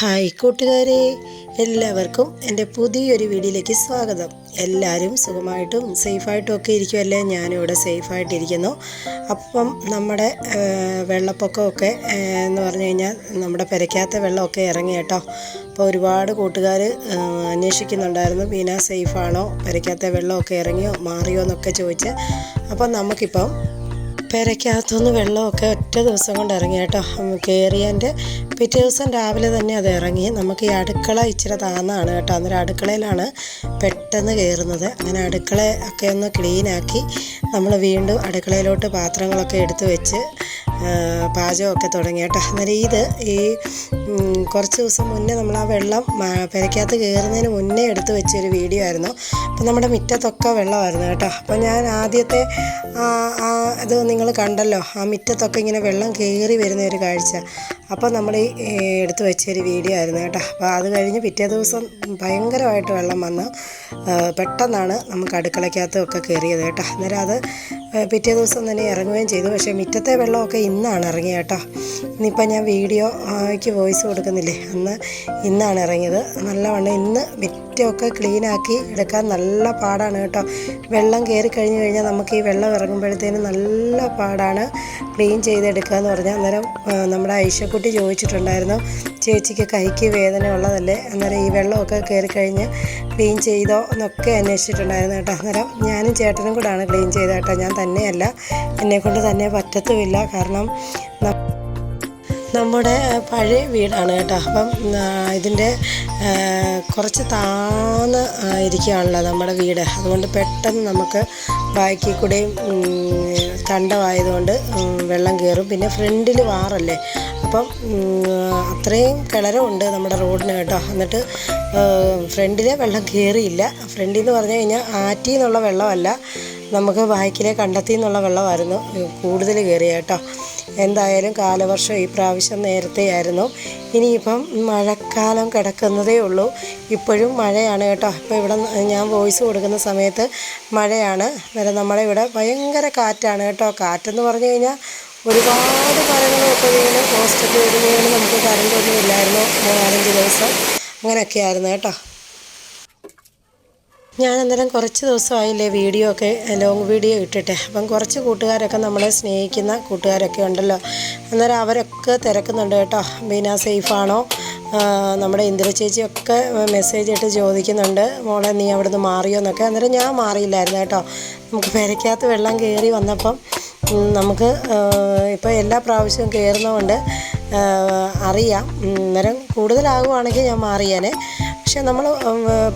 Hi കൂട്ടുകാരെ എല്ലാവർക്കും എന്റെ പുതിയൊരു വീഡിയോയിലേക്ക് സ്വാഗതം. എല്ലാവരും സുഖമായിട്ടും സേഫായിട്ടും ഒക്കെ ഇരിക്കുമല്ലേ ഞാനിവിടെ സേഫായിട്ടിരിക്കുന്നു. അപ്പം നമ്മുടെ വെള്ളപ്പൊക്കമൊക്കെ എന്ന് പറഞ്ഞു കഴിഞ്ഞാൽ നമ്മുടെ പെരയ്ക്കകത്തെ വെള്ളമൊക്കെ ഇറങ്ങി കേട്ടോ. അപ്പോൾ ഒരുപാട് കൂട്ടുകാർ അന്വേഷിക്കുന്നുണ്ടായിരുന്നു ബീന സേഫാണോ? പെരയ്ക്കകത്തെ വെള്ളമൊക്കെ ഇറങ്ങിയോ? മാറിയോ എന്നൊക്കെ ചോദിച്ച്. അപ്പം നമുക്കിപ്പം പെരയ്ക്കകത്തുനിന്ന് വെള്ളമൊക്കെ ഒറ്റ ദിവസം കൊണ്ട് ഇറങ്ങി കേട്ടോ. കയറിയതിന്റെ പിറ്റേ ദിവസം രാവിലെ തന്നെ അത് ഇറങ്ങി. നമുക്ക് ഈ അടുക്കള ഇച്ചിരി താന്നാണ് കേട്ടോ. അന്നേരം അടുക്കളയിലാണ് പെട്ടെന്ന് കയറുന്നത് അങ്ങനെ അടുക്കള ഒക്കെ ഒന്ന് ക്ലീനാക്കി നമ്മൾ വീണ്ടും അടുക്കളയിലോട്ട് പാത്രങ്ങളൊക്കെ എടുത്തു വെച്ച് പാചകമൊക്കെ തുടങ്ങി കേട്ടോ. അന്നേരം ഇത് ഈ കുറച്ച് ദിവസം മുന്നേ നമ്മൾ ആ വെള്ളം പെരയ്ക്കകത്ത് കയറുന്നതിന് മുന്നേ എടുത്ത് വെച്ചൊരു വീഡിയോ ആയിരുന്നു. അപ്പം നമ്മുടെ മുറ്റത്തൊക്കെ വെള്ളമായിരുന്നു കേട്ടോ. അപ്പോൾ ഞാൻ ആദ്യത്തെ ഇത് നിങ്ങൾ കണ്ടല്ലോ. ആ മുറ്റത്തൊക്കെ ഇങ്ങനെ വെള്ളം കയറി വരുന്ന ഒരു കാഴ്ച. അപ്പോൾ നമ്മൾ ഈ എടുത്തു വെച്ചൊരു വീഡിയോ ആയിരുന്നു കേട്ടോ. അപ്പോൾ അത് കഴിഞ്ഞ് പിറ്റേ ദിവസം ഭയങ്കരമായിട്ട് വെള്ളം വന്ന് പെട്ടെന്നാണ് നമുക്ക് അടുക്കളയ്ക്കകത്തൊക്കെ കയറിയത് കേട്ടോ. അന്നേരം അത് പിറ്റേ ദിവസം തന്നെ ഇറങ്ങുകയും ചെയ്തു. പക്ഷേ മുറ്റത്തെ വെള്ളമൊക്കെ ഇന്നാണ് ഇറങ്ങിയത് കേട്ടോ. ഇന്നിപ്പോൾ ഞാൻ വീഡിയോയ്ക്ക് വോയിസ് കൊടുക്കുന്നില്ലേ? അന്ന് ഇന്നാണ് ഇറങ്ങിയത്. നല്ലവണ്ണം ഇന്ന് മുറ്റമൊക്കെ ക്ലീനാക്കി എടുക്കാൻ നല്ല പാടാണ് കേട്ടോ. വെള്ളം കയറി കഴിഞ്ഞ് കഴിഞ്ഞാൽ നമുക്ക് ഈ വെള്ളം ഇറങ്ങുമ്പോഴത്തേനും നല്ല പാടാണ് ക്ലീൻ ചെയ്തെടുക്കുക എന്ന് പറഞ്ഞാൽ അന്നേരം നമ്മുടെ ഐഷക്കുട്ടി ചോദിച്ചിട്ടുണ്ടായിരുന്നു ചേച്ചിക്ക് കൈക്ക് വേദന ഉള്ളതല്ലേ? അന്നേരം ഈ വെള്ളമൊക്കെ കയറി കഴിഞ്ഞ് ക്ലീൻ ചെയ്തോ? എന്നൊക്കെ അന്വേഷിച്ചിട്ടുണ്ടായിരുന്നു കേട്ടോ. അന്നേരം ഞാനും ചേട്ടനും കൂടാണ് ക്ലീൻ ചെയ്തത് കേട്ടോ. ഞാൻ തന്നെയല്ല എന്നെക്കൊണ്ട് തന്നെ പറ്റത്തുമില്ല. കാരണം നമ്മുടെ പഴയ വീടാണ് കേട്ടോ. അപ്പം ഇതിന്റെ കുറച്ച് താന്ന് ഇരിക്കുകയാണല്ലോ നമ്മുടെ വീട്. അതുകൊണ്ട് പെട്ടെന്ന് നമുക്ക് ബാക്കിൽ കൂടെയും തണ്ടമായതുകൊണ്ട് വെള്ളം കയറും. പിന്നെ ഫ്രണ്ടിൽ വാറല്ലേ? അപ്പം അത്രയും കിളരമുണ്ട് നമ്മുടെ റോഡിന് കേട്ടോ. എന്നിട്ട് ഫ്രണ്ടിലെ വെള്ളം കയറിയില്ല. ഫ്രണ്ടിൽ നിന്ന് പറഞ്ഞു കഴിഞ്ഞാൽ ആറ്റിൽ നിന്നുള്ള വെള്ളമല്ല. നമുക്ക് ബാക്കിലെ കണ്ടെത്തി നിന്നുള്ള വെള്ളമായിരുന്നു കൂടുതൽ കയറിയ കേട്ടോ. എന്തായാലും കാലവർഷം ഈ പ്രാവശ്യം നേരത്തെയായിരുന്നു. ഇനിയിപ്പം മഴക്കാലം കിടക്കുന്നതേ ഉള്ളൂ. ഇപ്പോഴും മഴയാണ് കേട്ടോ. ഇപ്പോൾ ഇവിടെ ഞാൻ വോയിസ് കൊടുക്കുന്ന സമയത്ത് മഴയാണ്. അന്നേരം നമ്മളെ ഇവിടെ ഭയങ്കര കാറ്റാണ് കേട്ടോ. കാറ്റെന്ന് പറഞ്ഞു കഴിഞ്ഞാൽ ഒരുപാട് മരങ്ങളൊക്കെ വീണ് പോസ്റ്റൊക്കെ വരുന്നതിന് നമുക്ക് കറണ്ടൊന്നും ഇല്ലായിരുന്നു. നാലഞ്ച് ദിവസം അങ്ങനെയൊക്കെയായിരുന്നു കേട്ടോ. ഞാൻ അന്നേരം കുറച്ച് ദിവസമായില്ലേ വീഡിയോ ഒക്കെ ലോങ് വീഡിയോ ഇട്ടിട്ടെ. അപ്പം കുറച്ച് കൂട്ടുകാരൊക്കെ നമ്മളെ സ്നേഹിക്കുന്ന കൂട്ടുകാരൊക്കെ ഉണ്ടല്ലോ. അന്നേരം അവരൊക്കെ തിരക്കുന്നുണ്ട് കേട്ടോ. ബീന സേഫാണോ? നമ്മുടെ ഇന്ദിര ചേച്ചിയൊക്കെ മെസ്സേജ് ഇട്ട് ചോദിക്കുന്നുണ്ട്. മോളെ നീ അവിടുന്ന് മാറിയോ എന്നൊക്കെ. അന്നേരം ഞാൻ മാറിയില്ലായിരുന്നു കേട്ടോ. നമുക്ക് പെരയ്ക്കകത്ത് വെള്ളം കയറി വന്നപ്പം നമുക്ക് ഇപ്പോൾ എല്ലാ പ്രാവശ്യവും കയറുന്നതുകൊണ്ട് അറിയാം. അന്നേരം കൂടുതലാകുവാണെങ്കിൽ ഞാൻ മാറിയേനെ. പക്ഷെ നമ്മൾ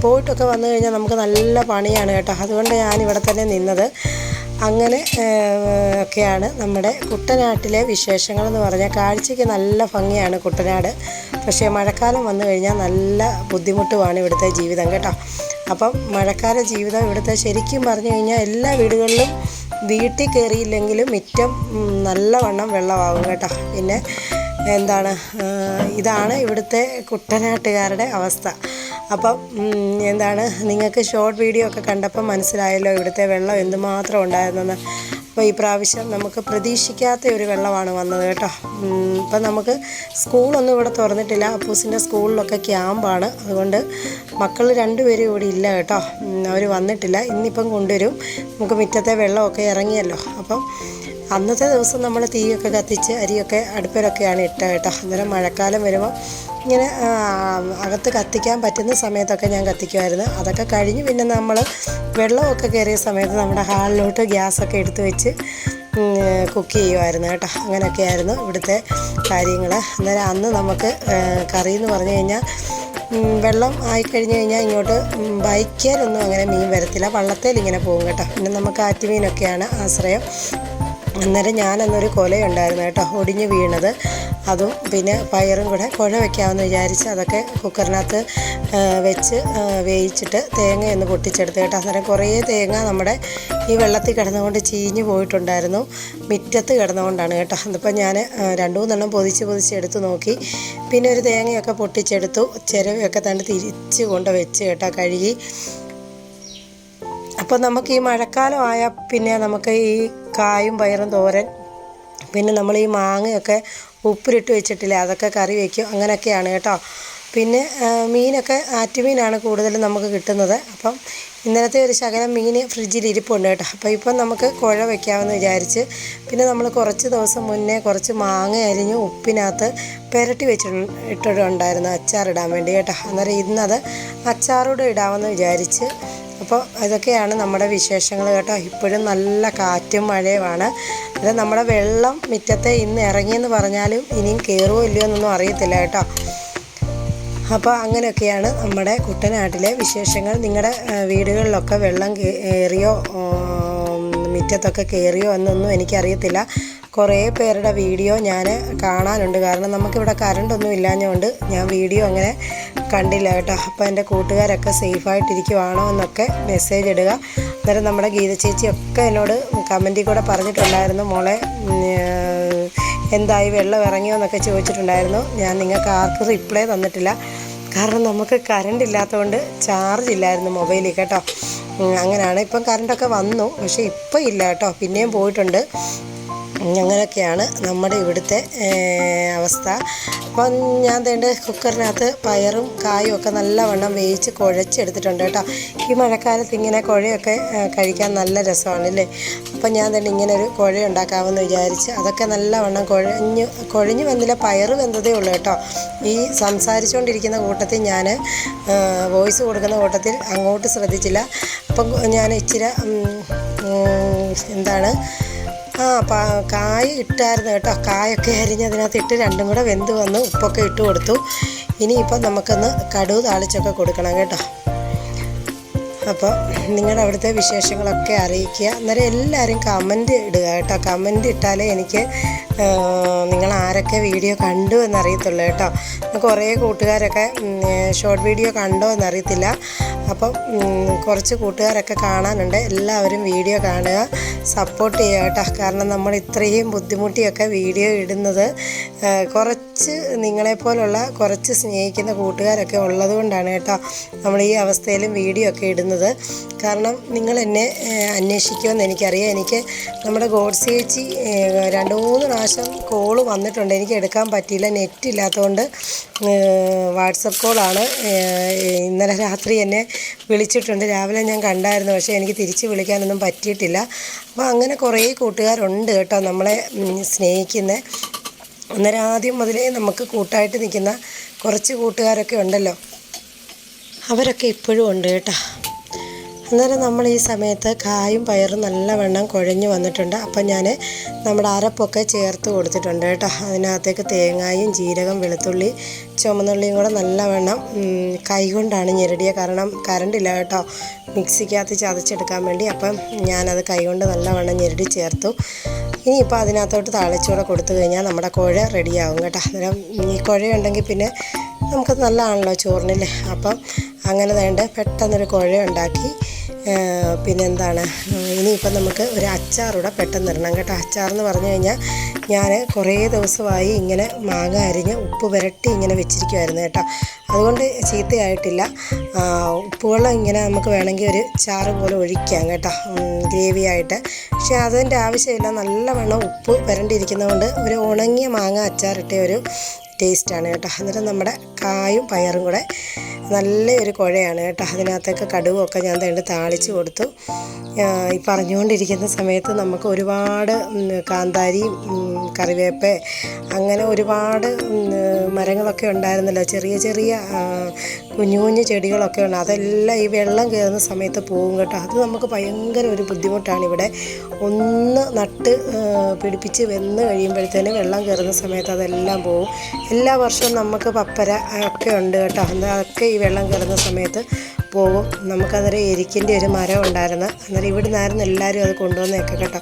പോയിട്ടൊക്കെ വന്നു കഴിഞ്ഞാൽ നമുക്ക് നല്ല പണിയാണ് കേട്ടോ. അതുകൊണ്ട് ഞാൻ ഞാനിവിടെ തന്നെ നിന്നത്. അങ്ങനെ ഒക്കെയാണ് നമ്മുടെ കുട്ടനാട്ടിലെ വിശേഷങ്ങളെന്ന് പറഞ്ഞാൽ കാഴ്ചയ്ക്ക് നല്ല ഭംഗിയാണ് കുട്ടനാട്. പക്ഷേ മഴക്കാലം വന്നു കഴിഞ്ഞാൽ നല്ല ബുദ്ധിമുട്ടുമാണ് ഇവിടുത്തെ ജീവിതം കേട്ടോ. അപ്പം മഴക്കാല ജീവിതം ഇവിടുത്തെ ശരിക്കും പറഞ്ഞു കഴിഞ്ഞാൽ എല്ലാ വീടുകളിലും വീട്ടിൽ കയറിയില്ലെങ്കിലും മിറ്റം നല്ലവണ്ണം വെള്ളമാകും കേട്ടോ. പിന്നെ എന്താണ് ഇതാണ് ഇവിടുത്തെ കുട്ടനാട്ടുകാരുടെ അവസ്ഥ. അപ്പം എന്താണ് നിങ്ങൾക്ക് ഷോർട്ട് വീഡിയോ ഒക്കെ കണ്ടപ്പോൾ മനസ്സിലായല്ലോ ഇവിടുത്തെ വെള്ളം എന്തുമാത്രം ഉണ്ടായിരുന്നെന്ന്. അപ്പോൾ ഈ പ്രാവശ്യം നമുക്ക് പ്രതീക്ഷിക്കാത്ത ഒരു വെള്ളമാണ് വന്നത് കേട്ടോ. ഇപ്പം നമുക്ക് സ്കൂളൊന്നും ഇവിടെ തുറന്നിട്ടില്ല. അപ്പൂസിന്റെ സ്കൂളിലൊക്കെ ക്യാമ്പാണ്. അതുകൊണ്ട് മക്കൾ രണ്ടുപേരും ഇവിടെ ഇല്ല കേട്ടോ. അവർ വന്നിട്ടില്ല. ഇന്നിപ്പം കൊണ്ടുവരും. നമുക്ക് മുറ്റത്തെ വെള്ളമൊക്കെ ഇറങ്ങിയല്ലോ. അപ്പം അന്നത്തെ ദിവസം നമ്മൾ തീയൊക്കെ കത്തിച്ച് അരിയൊക്കെ അടുപ്പിലൊക്കെയാണ് ഇട്ടത് കേട്ടോ. അന്നേരം മഴക്കാലം വരുമ്പോൾ ഇങ്ങനെ അകത്ത് കത്തിക്കാൻ പറ്റുന്ന സമയത്തൊക്കെ ഞാൻ കത്തിക്കുമായിരുന്നു. അതൊക്കെ കഴിഞ്ഞ് പിന്നെ നമ്മൾ വെള്ളമൊക്കെ കയറിയ സമയത്ത് നമ്മുടെ ഹാളിലോട്ട് ഗ്യാസൊക്കെ എടുത്ത് വെച്ച് കുക്ക് ചെയ്യുമായിരുന്നു കേട്ടോ. അങ്ങനെയൊക്കെയായിരുന്നു ഇവിടുത്തെ കാര്യങ്ങൾ. അന്നേരം അന്ന് നമുക്ക് കറി എന്ന് പറഞ്ഞു കഴിഞ്ഞാൽ വെള്ളം ആയിക്കഴിഞ്ഞ് കഴിഞ്ഞാൽ ഇങ്ങോട്ട് ഉം, ബൈക്കേലൊന്നും അങ്ങനെ മീൻ വരത്തില്ല. വള്ളത്തേൽ ഇങ്ങനെ പോകും കേട്ടോ. പിന്നെ നമുക്ക് ആറ്റുമീനൊക്കെയാണ് ആശ്രയം. അന്നേരം ഞാനന്നൊരു കൊലയുണ്ടായിരുന്നു കേട്ടോ ഒടിഞ്ഞ് വീണത്. അതും പിന്നെ പയറും കൂടെ കുഴ വെക്കാമെന്ന് വിചാരിച്ച് അതൊക്കെ കുക്കറിനകത്ത് വെച്ച് വേവിച്ചിട്ട് തേങ്ങയൊന്ന് പൊട്ടിച്ചെടുത്ത് കേട്ടോ. അന്നേരം കുറേ തേങ്ങ നമ്മുടെ ഈ വെള്ളത്തിൽ കിടന്നുകൊണ്ട് ചീഞ്ഞ് പോയിട്ടുണ്ടായിരുന്നു. മുറ്റത്ത് കിടന്നുകൊണ്ടാണ് കേട്ടോ. അതിപ്പോൾ ഞാൻ രണ്ട് മൂന്നെണ്ണം പൊതിച്ച് പൊതിച്ച് എടുത്ത് നോക്കി. പിന്നെ ഒരു തേങ്ങയൊക്കെ പൊട്ടിച്ചെടുത്തു. ചിരവയൊക്കെ തന്നെ തിരിച്ച് കൊണ്ട് വെച്ച് കേട്ടോ കഴുകി. അപ്പോൾ നമുക്ക് ഈ മഴക്കാലം ആയാൽ പിന്നെ നമുക്ക് ഈ കായും പയറും തോരൻ പിന്നെ നമ്മൾ ഈ മാങ്ങയൊക്കെ ഉപ്പിലിട്ട് വെച്ചിട്ടില്ല അതൊക്കെ കറി വയ്ക്കും അങ്ങനെയൊക്കെയാണ് കേട്ടോ. പിന്നെ മീനൊക്കെ ആറ്റുമീനാണ് കൂടുതലും നമുക്ക് കിട്ടുന്നത്. അപ്പം ഇന്നലത്തെ ഒരു ശകലം മീൻ ഫ്രിഡ്ജിൽ ഇരിപ്പുണ്ട് കേട്ടോ. അപ്പോൾ ഇപ്പം നമുക്ക് കുഴ വയ്ക്കാമെന്ന് വിചാരിച്ച് പിന്നെ നമ്മൾ കുറച്ച് ദിവസം മുന്നേ കുറച്ച് മാങ്ങ അരിഞ്ഞ് ഉപ്പിനകത്ത് പുരട്ടി വെച്ചി ഇട്ടിട്ടുണ്ടായിരുന്നു അച്ചാറിടാൻ വേണ്ടി കേട്ടോ. അന്നേരം ഇന്നത് അച്ചാറൂടെ ഇടാമെന്ന് വിചാരിച്ച് അപ്പോൾ ഇതൊക്കെയാണ് നമ്മുടെ വിശേഷങ്ങൾ കേട്ടോ. ഇപ്പോഴും നല്ല കാറ്റും മഴയുമാണ്. അത് നമ്മുടെ വെള്ളം മുറ്റത്തെ ഇന്ന് ഇറങ്ങിയെന്ന് പറഞ്ഞാലും ഇനിയും കയറുമോ ഇല്ലയോ എന്നൊന്നും അറിയത്തില്ല കേട്ടോ. അപ്പോൾ അങ്ങനെയൊക്കെയാണ് നമ്മുടെ കുട്ടനാട്ടിലെ വിശേഷങ്ങൾ. നിങ്ങളുടെ വീടുകളിലൊക്കെ വെള്ളം കയറിയോ മുറ്റത്തൊക്കെ കയറിയോ എന്നൊന്നും എനിക്കറിയത്തില്ല. കുറേ പേരുടെ വീഡിയോ ഞാൻ കാണാനുണ്ട്. കാരണം നമുക്കിവിടെ കറണ്ടൊന്നും ഇല്ലാഞ്ഞുകൊണ്ട് ഞാൻ വീഡിയോ അങ്ങനെ കണ്ടില്ല കേട്ടോ. അപ്പോൾ എന്റെ കൂട്ടുകാരൊക്കെ സേഫായിട്ടിരിക്കുവാണോ എന്നൊക്കെ മെസ്സേജ് ഇടുക. അന്നേരം നമ്മുടെ ഗീത ചേച്ചിയൊക്കെ എന്നോട് കമന്റിൽ കൂടെ പറഞ്ഞിട്ടുണ്ടായിരുന്നു. മോളെ എന്തായി വെള്ളം ഇറങ്ങിയോ എന്നൊക്കെ ചോദിച്ചിട്ടുണ്ടായിരുന്നു. ഞാൻ നിങ്ങൾക്ക് ആർക്കും റിപ്ലൈ തന്നിട്ടില്ല. കാരണം നമുക്ക് കറണ്ട് ഇല്ലാത്തതുകൊണ്ട് ചാർജ് ഇല്ലായിരുന്നു മൊബൈലിൽ കേട്ടോ. അങ്ങനെയാണ്. ഇപ്പം കറണ്ടൊക്കെ വന്നു. പക്ഷേ ഇപ്പം ഇല്ല കേട്ടോ. പിന്നെയും പോയിട്ടുണ്ട്. അങ്ങനെയൊക്കെയാണ് നമ്മുടെ ഇവിടുത്തെ അവസ്ഥ. അപ്പം ഞാൻ തേണ്ട കുക്കറിനകത്ത് പയറും കായും ഒക്കെ നല്ലവണ്ണം വേവിച്ച് കുഴച്ചെടുത്തിട്ടുണ്ട് കേട്ടോ. ഈ മഴക്കാലത്ത് ഇങ്ങനെ കുഴയൊക്കെ കഴിക്കാൻ നല്ല രസമാണല്ലേ? അപ്പം ഞാൻ തന്നെ ഇങ്ങനെ ഒരു കുഴ ഉണ്ടാക്കാമെന്ന് വിചാരിച്ച് അതൊക്കെ നല്ലവണ്ണം കുഴഞ്ഞ് കുഴഞ്ഞു വന്നില്ല പയറ് വെന്തതേ ഉള്ളൂ കേട്ടോ. ഈ സംസാരിച്ചുകൊണ്ടിരിക്കുന്ന കൂട്ടത്തിൽ ഞാൻ വോയിസ് കൊടുക്കുന്ന കൂട്ടത്തിൽ അങ്ങോട്ട് ശ്രദ്ധിച്ചില്ല. അപ്പം ഞാൻ ഇച്ചിരി എന്താണ് ആ കായ് ഇട്ടായിരുന്നു കേട്ടോ. കായൊക്കെ അരിഞ്ഞ് അതിനകത്ത് ഇട്ട് രണ്ടും കൂടെ വെന്ത് വന്ന് ഉപ്പൊക്കെ ഇട്ട് കൊടുത്തു. ഇനിയിപ്പോൾ നമുക്കൊന്ന് കടുവ് താളിച്ചൊക്കെ കൊടുക്കണം കേട്ടോ. അപ്പോൾ നിങ്ങളുടെ അവിടുത്തെ വിശേഷങ്ങളൊക്കെ അറിയിക്കുക. അന്നേരം എല്ലാവരും കമന്റ് ഇടുക കേട്ടോ. കമന്റ് ഇട്ടാലേ എനിക്ക് നിങ്ങൾ ആരൊക്കെ വീഡിയോ കണ്ടു എന്നറിയത്തുള്ളൂ കേട്ടോ. കുറേ കൂട്ടുകാരൊക്കെ ഷോർട്ട് വീഡിയോ കണ്ടോ എന്നറിയത്തില്ല. അപ്പം കുറച്ച് കൂട്ടുകാരൊക്കെ കാണാനുണ്ട്. എല്ലാവരും വീഡിയോ കാണുക സപ്പോർട്ട് ചെയ്യുക കേട്ടോ. കാരണം നമ്മൾ ഇത്രയും ബുദ്ധിമുട്ടിയൊക്കെ വീഡിയോ ഇടുന്നത് ആ, കുറച്ച് നിങ്ങളെപ്പോലുള്ള കുറച്ച് സ്നേഹിക്കുന്ന കൂട്ടുകാരൊക്കെ ഉള്ളതുകൊണ്ടാണ് കേട്ടോ നമ്മൾ ഈ അവസ്ഥയിലും വീഡിയോ ഒക്കെ ഇടുന്നത്. കാരണം നിങ്ങൾ എന്നെ അന്വേഷിക്കുമെന്ന് എനിക്കറിയാം. എനിക്ക് നമ്മുടെ ഗോഡ്സ് ചേച്ചി രണ്ട് മൂന്ന് പ്രാവശ്യം കോൾ വന്നിട്ടുണ്ട്. എനിക്ക് എടുക്കാൻ പറ്റിയില്ല. നെറ്റ് ഇല്ലാത്തതുകൊണ്ട് വാട്സപ്പ് കോളാണ്. ഇന്നലെ രാത്രി എന്നെ വിളിച്ചിട്ടുണ്ട്. രാവിലെ ഞാൻ കണ്ടായിരുന്നു. പക്ഷേ എനിക്ക് തിരിച്ച് വിളിക്കാനൊന്നും പറ്റിയിട്ടില്ല. അപ്പോൾ അങ്ങനെ കുറേ കൂട്ടുകാരുണ്ട് കേട്ടോ നമ്മളെ സ്നേഹിക്കുന്ന അന്നേരം ആദ്യം മുതലേ നമുക്ക് കൂട്ടായിട്ട് നിൽക്കുന്ന കുറച്ച് കൂട്ടുകാരൊക്കെ ഉണ്ടല്ലോ. അവരൊക്കെ ഇപ്പോഴും ഉണ്ട് കേട്ടോ. അന്നേരം നമ്മൾ ഈ സമയത്ത് കായും പയറും നല്ലവണ്ണം കുഴഞ്ഞു വന്നിട്ടുണ്ട്. അപ്പം ഞാൻ നമ്മുടെ അരപ്പൊക്കെ ചേർത്ത് കൊടുത്തിട്ടുണ്ട് കേട്ടോ. അതിനകത്തേക്ക് തേങ്ങായും ജീരകം വെളുത്തുള്ളി ചുമന്നുള്ളിയും കൂടെ നല്ലവണ്ണം കൈകൊണ്ടാണ് ഞെരടിയ കാരണം കറണ്ടില്ല കേട്ടോ. മിക്സിക്കകത്ത് ചതച്ചെടുക്കാൻ വേണ്ടി. അപ്പം ഞാനത് കൈകൊണ്ട് നല്ലവണ്ണം ഞെരടി ചേർത്തു. ഇനിയിപ്പോൾ അതിനകത്തോട്ട് താളിച്ചൂടെ കൊടുത്തു കഴിഞ്ഞാൽ നമ്മുടെ കുഴ റെഡിയാവും കേട്ടോ. അന്നേരം ഈ കുഴയുണ്ടെങ്കിൽ പിന്നെ നമുക്ക് നല്ലതാണല്ലോ ചോറിനില്ലേ? അപ്പം അങ്ങനെ വേണ്ട പെട്ടെന്നൊരു കുഴ ഉണ്ടാക്കി പിന്നെന്താണ്? ഇനിയിപ്പം നമുക്ക് ഒരു അച്ചാറൂടെ പെട്ടെന്ന് ഇടണം കേട്ടോ. അച്ചാറെന്ന് പറഞ്ഞു കഴിഞ്ഞാൽ ഞാൻ കുറേ ദിവസമായി ഇങ്ങനെ മാങ്ങ അരിഞ്ഞ് ഉപ്പ് പുരട്ടി ഇങ്ങനെ വെച്ചിരിക്കുമായിരുന്നു കേട്ടോ. അതുകൊണ്ട് ചീത്തയായിട്ടില്ല. ഉപ്പുവെള്ളം ഇങ്ങനെ നമുക്ക് വേണമെങ്കിൽ ഒരു ചാറ് പോലെ ഒഴിക്കാം കേട്ടോ. ഗ്രേവി ആയിട്ട് പക്ഷേ അതിന്റെ ആവശ്യമില്ല. നല്ലവണ്ണം ഉപ്പ് പുരണ്ടിരിക്കുന്നതുകൊണ്ട് ഒരു ഉണങ്ങിയ മാങ്ങ അച്ചാറിട്ട ഒരു ടേസ്റ്റാണ് കേട്ടോ. അന്നേരം നമ്മുടെ കായും പയറും കൂടെ നല്ലൊരു കുഴയാണ് കേട്ടോ. അതിനകത്തേക്ക് കടുവൊക്കെ ഞാൻ തേണ്ട് താളിച്ച് കൊടുത്തു. ഈ പറഞ്ഞുകൊണ്ടിരിക്കുന്ന സമയത്ത് നമുക്ക് ഒരുപാട് കാന്താരിയും കറിവേപ്പ അങ്ങനെ ഒരുപാട് മരങ്ങളൊക്കെ ഉണ്ടായിരുന്നല്ലോ. ചെറിയ ചെറിയ കുഞ്ഞു കുഞ്ഞു ചെടികളൊക്കെ ഉണ്ട്. അതെല്ലാം ഈ വെള്ളം കയറുന്ന സമയത്ത് പോകും കേട്ടോ. അത് നമുക്ക് ഭയങ്കര ഒരു ബുദ്ധിമുട്ടാണ് ഇവിടെ. ഒന്ന് നട്ട് പിടിപ്പിച്ച് വെന്ന് കഴിയുമ്പോഴത്തേന് വെള്ളം കയറുന്ന സമയത്ത് അതെല്ലാം പോകും. എല്ലാ വർഷവും നമുക്ക് പപ്പര ഒക്കെ ഉണ്ട് കേട്ടോ. അത് അതൊക്കെ ഈ വെള്ളം കയറുന്ന സമയത്ത് പോകും. നമുക്കന്നേരം എരിക്കിന്റെ ഒരു മരം ഉണ്ടായിരുന്നു. അന്നേരം ഇവിടെ നിന്നായിരുന്നു എല്ലാവരും അത് കൊണ്ടുവന്നേക്കെ കേട്ടോ.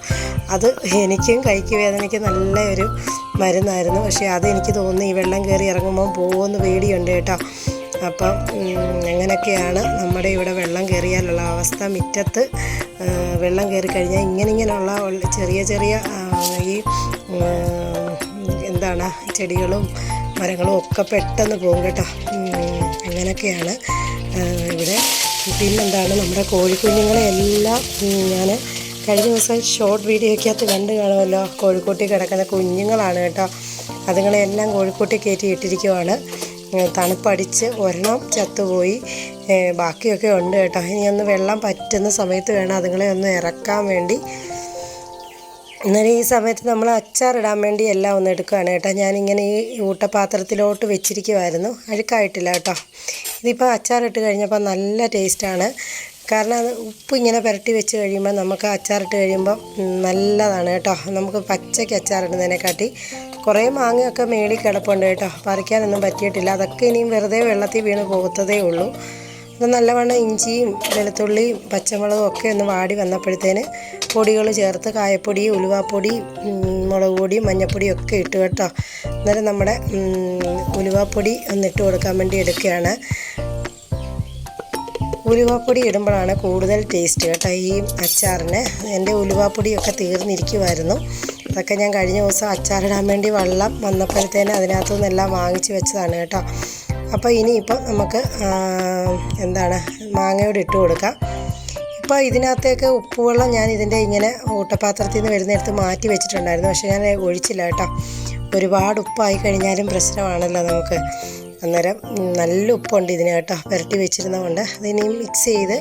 അത് എനിക്കും കൈക്ക് വേദനയ്ക്ക് നല്ലൊരു മരുന്നായിരുന്നു. പക്ഷേ അത് എനിക്ക് തോന്നുന്നു ഈ വെള്ളം കയറി ഇറങ്ങുമ്പോൾ പോകുമെന്ന് പേടിയുണ്ട് കേട്ടോ. അപ്പം അങ്ങനെയൊക്കെയാണ് നമ്മുടെ ഇവിടെ വെള്ളം കയറിയാലുള്ള അവസ്ഥ? മുറ്റത്ത് വെള്ളം കയറി കഴിഞ്ഞാൽ ഇങ്ങനെ ഇങ്ങനെയുള്ള ചെറിയ ചെറിയ ഈ എന്താണ് ചെടികളും മരങ്ങളും ഒക്കെ പെട്ടെന്ന് പോകും കേട്ടോ. അങ്ങനെയൊക്കെയാണ് ഇവിടെ. പിന്നെന്താണ് നമ്മുടെ കോഴിക്കുഞ്ഞുങ്ങളെ എല്ലാം ഞാൻ കഴിഞ്ഞ ദിവസം ഷോർട്ട് വീഡിയോയ്ക്കകത്ത് കണ്ട് കാണുമല്ലോ കോഴിക്കോട്ടിൽ കിടക്കുന്ന കുഞ്ഞുങ്ങളാണ് കേട്ടോ. അതുങ്ങളെല്ലാം കോഴിക്കോട്ടിൽ കയറ്റി ഇട്ടിരിക്കുവാണ്. തണുപ്പടിച്ച് ഒരെണ്ണം ചത്തുപോയി. ബാക്കിയൊക്കെ ഉണ്ട് കേട്ടോ. ഇനി ഒന്ന് വെള്ളം പറ്റുന്ന സമയത്ത് വേണം അതുങ്ങളെ ഒന്ന് ഇറക്കാൻ വേണ്ടി. എന്നാലും ഈ സമയത്ത് നമ്മൾ അച്ചാറിടാൻ വേണ്ടി എല്ലാം ഒന്ന് എടുക്കുകയാണ് കേട്ടോ. ഞാനിങ്ങനെ ഈ ഊട്ടപാത്രത്തിലോട്ട് വെച്ചിരിക്കുമായിരുന്നു അഴുക്കായിട്ടില്ല കേട്ടോ. ഇതിപ്പോൾ അച്ചാറിട്ട് കഴിഞ്ഞപ്പോൾ നല്ല ടേസ്റ്റാണ്. കാരണം അത് ഉപ്പ് ഇങ്ങനെ പുരട്ടി വെച്ച് കഴിയുമ്പോൾ നമുക്ക് അച്ചാറിട്ട് കഴിയുമ്പോൾ നല്ലതാണ് കേട്ടോ. നമുക്ക് പച്ചയ്ക്ക് അച്ചാറിടുന്നതിനെക്കാട്ടി കുറേ മാങ്ങയൊക്കെ മേളിൽ കിടപ്പുണ്ട് കേട്ടോ. പറിക്കാനൊന്നും പറ്റിയിട്ടില്ല. അതൊക്കെ ഇനിയും വെറുതെ വെള്ളത്തിൽ വീണ് പോകത്തതേ ഉള്ളൂ. അത് നല്ലവണ്ണം ഇഞ്ചിയും വെളുത്തുള്ളിയും പച്ചമുളകും ഒക്കെ ഒന്ന് വാടി വന്നപ്പോഴത്തേന് പൊടികൾ ചേർത്ത് കായപ്പൊടി ഉലുവാപ്പൊടി മുളക് പൊടി മഞ്ഞൾപ്പൊടിയും ഒക്കെ ഇട്ട് കേട്ടോ. അന്നേരം നമ്മുടെ ഉലുവാപ്പൊടി ഒന്ന് ഇട്ട് കൊടുക്കാൻ വേണ്ടി എടുക്കുകയാണ്. ഉലുവാപ്പൊടി ഇടുമ്പോഴാണ് കൂടുതൽ ടേസ്റ്റ് കേട്ടോ ഈ അച്ചാറിന്. എന്റെ ഉലുവാപ്പൊടിയൊക്കെ തീർന്നിരിക്കുമായിരുന്നു അതൊക്കെ ഞാൻ കഴിഞ്ഞ ദിവസം അച്ചാറിടാൻ വേണ്ടി വെള്ളം വന്നപ്പോഴത്തേന് അതിനകത്തു നിന്നെല്ലാം വാങ്ങിച്ച് വെച്ചതാണ് കേട്ടോ. അപ്പോൾ ഇനിയിപ്പോൾ നമുക്ക് എന്താണ് മാങ്ങയോട് ഇട്ട് കൊടുക്കാം. ഇപ്പോൾ ഇതിനകത്തേക്ക് ഉപ്പുവെള്ളം ഞാൻ ഇതിന്റെ ഇങ്ങനെ ഊട്ടപാത്രത്തിൽ നിന്ന് വരുന്നിടത്ത് മാറ്റി വെച്ചിട്ടുണ്ടായിരുന്നു. പക്ഷേ ഞാൻ ഒഴിച്ചില്ല കേട്ടോ. ഒരുപാട് ഉപ്പായി കഴിഞ്ഞാലും പ്രശ്നമാണല്ലോ നമുക്ക്. അന്നേരം നല്ല ഉപ്പുണ്ട് ഇതിന് കേട്ടോ. പുരട്ടി വെച്ചിരുന്നതുകൊണ്ട്. അതിനി മിക്സ് ചെയ്ത്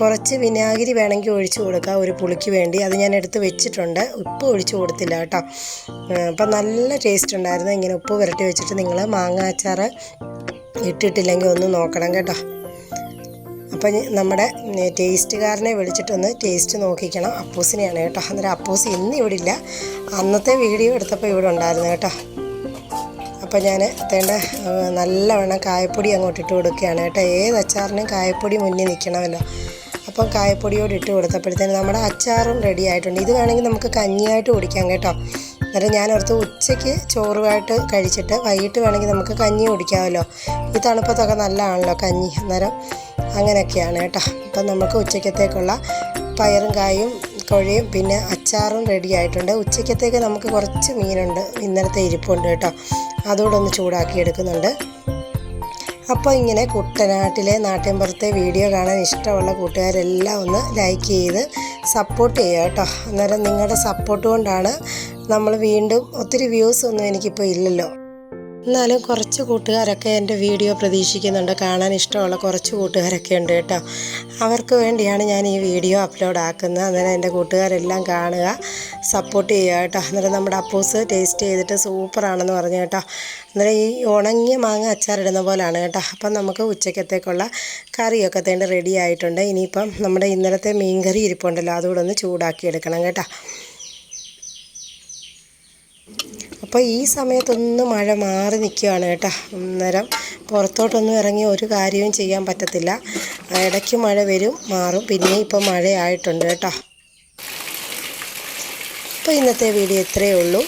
കുറച്ച് വിനാഗിരി വേണമെങ്കിൽ ഒഴിച്ച് കൊടുക്കാം. ഒരു പുളിക്ക് വേണ്ടി. അത് ഞാൻ എടുത്ത് വെച്ചിട്ടുണ്ട്. ഉപ്പ് ഒഴിച്ച് കൊടുത്തില്ല കേട്ടോ. അപ്പം നല്ല ടേസ്റ്റ് ഉണ്ടായിരുന്നു. ഇങ്ങനെ ഉപ്പ് പുരട്ടി വെച്ചിട്ട് നിങ്ങൾ മാങ്ങ അച്ചാർ ഇട്ടിട്ടില്ലെങ്കിൽ ഒന്ന് നോക്കണം കേട്ടോ. അപ്പം നമ്മുടെ ടേസ്റ്റുകാരനെ വിളിച്ചിട്ടൊന്ന് ടേസ്റ്റ് നോക്കിക്കണം. അപ്പൂസിനെയാണ് കേട്ടോ. അന്നേരം അപ്പൂസ് ഇന്ന് ഇവിടെ ഇല്ല. അന്നത്തെ വീഡിയോ എടുത്തപ്പോൾ ഇവിടെ ഉണ്ടായിരുന്നു കേട്ടോ. അപ്പം ഞാൻ തേണ്ട നല്ലവണ്ണം കായപ്പൊടി അങ്ങോട്ട് ഇട്ട് കൊടുക്കുകയാണ് കേട്ടോ. ഏത് അച്ചാറിനും കായപ്പൊടി മുന്നിൽ നിൽക്കണമല്ലോ. അപ്പം കായപ്പൊടിയോട് ഇട്ട് കൊടുത്തപ്പോഴത്തേന് നമ്മുടെ അച്ചാറും റെഡി ആയിട്ടുണ്ട്. ഇത് വേണമെങ്കിൽ നമുക്ക് കഞ്ഞിയായിട്ട് കുടിക്കാം കേട്ടോ. എന്നിട്ട് ഞാൻ ഓർത്ത് ഉച്ചയ്ക്ക് ചോറുമായിട്ട് കഴിച്ചിട്ട് വൈകിട്ട് വേണമെങ്കിൽ നമുക്ക് കഞ്ഞി കുടിക്കാമല്ലോ. ഈ തണുപ്പത്തൊക്കെ നല്ലതാണല്ലോ കഞ്ഞി അന്നേരം അങ്ങനെയൊക്കെയാണ് കേട്ടോ. അപ്പം നമുക്ക് ഉച്ചയ്ക്കത്തേക്കുള്ള പയറും കായും കുഴയും പിന്നെ അച്ചാറും റെഡി ആയിട്ടുണ്ട്. ഉച്ചയ്ക്കത്തേക്ക് നമുക്ക് കുറച്ച് മീനുണ്ട്. ഇന്നലത്തെ ഇരിപ്പുണ്ട് കേട്ടോ. അതുകൂടെ ഒന്ന് ചൂടാക്കി എടുക്കുന്നുണ്ട്. അപ്പോൾ ഇങ്ങനെ കുട്ടനാട്ടിലെ നാട്ടിൻപുറത്തെ വീഡിയോ കാണാൻ ഇഷ്ടമുള്ള കൂട്ടുകാരെല്ലാം ഒന്ന് ലൈക്ക് ചെയ്ത് സപ്പോർട്ട് ചെയ്യുക കേട്ടോ. അന്നേരം നിങ്ങളുടെ സപ്പോർട്ട് കൊണ്ടാണ് നമ്മൾ വീണ്ടും ഒത്തിരി വ്യൂസ് ഒന്നും എനിക്കിപ്പോൾ ഇല്ലല്ലോ. എന്നാലും കുറച്ച് കൂട്ടുകാരൊക്കെ എന്റെ വീഡിയോ പ്രതീക്ഷിക്കുന്നുണ്ട്. കാണാൻ ഇഷ്ടമുള്ള കുറച്ച് കൂട്ടുകാരൊക്കെ ഉണ്ട് കേട്ടോ. അവർക്ക് വേണ്ടിയാണ് ഞാൻ ഈ വീഡിയോ അപ്ലോഡ് ആക്കുന്നത് അന്നേരം എന്റെ കൂട്ടുകാരെല്ലാം കാണുക സപ്പോർട്ട് ചെയ്യുക കേട്ടോ. അന്നേരം നമ്മുടെ അപ്പൂസ് ടേസ്റ്റ് ചെയ്തിട്ട് സൂപ്പറാണെന്ന് പറഞ്ഞു കേട്ടോ. അന്നേരം ഈ ഉണങ്ങിയ മാങ്ങ അച്ചാറിടുന്ന പോലെയാണ് കേട്ടോ. അപ്പം നമുക്ക് ഉച്ചക്കത്തേക്കുള്ള കറിയൊക്കെ തേണ്ട റെഡി ആയിട്ടുണ്ട്. ഇനിയിപ്പം നമ്മുടെ ഇന്നലത്തെ മീൻകറി ഇരിപ്പുണ്ടല്ലോ അതുകൂടെ ഒന്ന് ചൂടാക്കി എടുക്കണം കേട്ടോ. അപ്പോൾ ഈ സമയത്തൊന്നും മഴ മാറി നിൽക്കുകയാണ് കേട്ടോ. അന്നേരം പുറത്തോട്ടൊന്നും ഇറങ്ങി ഒരു കാര്യവും ചെയ്യാൻ പറ്റത്തില്ല. ഇടയ്ക്ക് മഴ വരും മാറും. പിന്നെ ഇപ്പോൾ മഴയായിട്ടുണ്ട് കേട്ടോ. അപ്പോൾ ഇന്നത്തെ വീഡിയോ ഇത്രയേ ഉള്ളൂ.